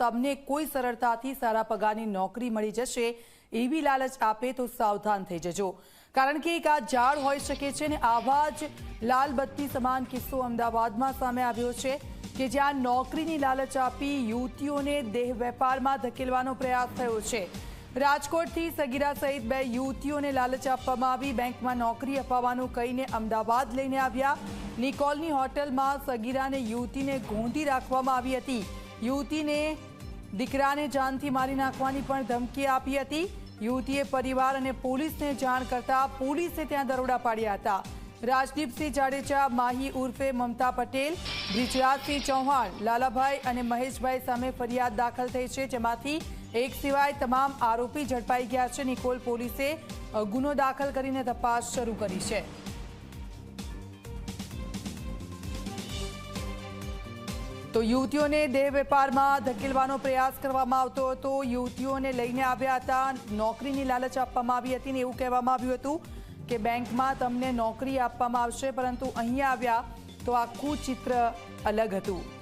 તમને કોઈ સરળતાથી સારા પગારની નોકરી મળી જશે એવી લાલચ આપે તો સાવધાન થઈ જજો. કારણ કે એક આ ઝાડ હોઈ શકે છે ને આવા જ લાલ બત્તી સમાન કિસ્સો અમદાવાદમાં સામે આવ્યો છે કે જ્યાં નોકરીની લાલચ આપી યુવતીઓને દેહ વેપારમાં ધકેલવાનો પ્રયાસ થયો છે. રાજકોટથી સગીરા સહિત બે યુવતીઓને લાલચ આપવામાં આવી. બેંકમાં નોકરી અપાવવાનું કહીને અમદાવાદ લઈને આવ્યા. નિકોલની હોટલમાં સગીરાને યુવતીને ગોંધી રાખવામાં આવી હતી. યુવતીને દીકરાને જાનથી મારી નાખવાની પણ ધમકી આપી હતી. યુવતીએ પરિવાર અને પોલીસને જાણ કરતા પોલીસે ત્યાં દરોડા પાડ્યા હતા. રાજદીપસિંહ જાડેજા, માહી ઉર્ફે મમતા પટેલ, બ્રિજરાજસિંહ ચૌહાણ, લાલાભાઈ અને મહેશભાઈ સામે ફરિયાદ દાખલ થઈ છે. જેમાંથી એક સિવાય તમામ આરોપી ઝડપાઈ ગયા છે. નિકોલ પોલીસે ગુનો દાખલ કરીને તપાસ શરૂ કરી છે. તો યુવતીઓને દેહ વેપારમાં ધકેલવાનો પ્રયાસ કરવામાં આવતો હતો. યુવતીઓને લઈને આવ્યા હતા. નોકરીની લાલચ આપવામાં આવી હતી ને એવું કહેવામાં આવ્યું હતું કે બેંકમાં તમને નોકરી આપવામાં આવશે, પરંતુ અહીંયા આવ્યા તો આખું ચિત્ર અલગ હતું.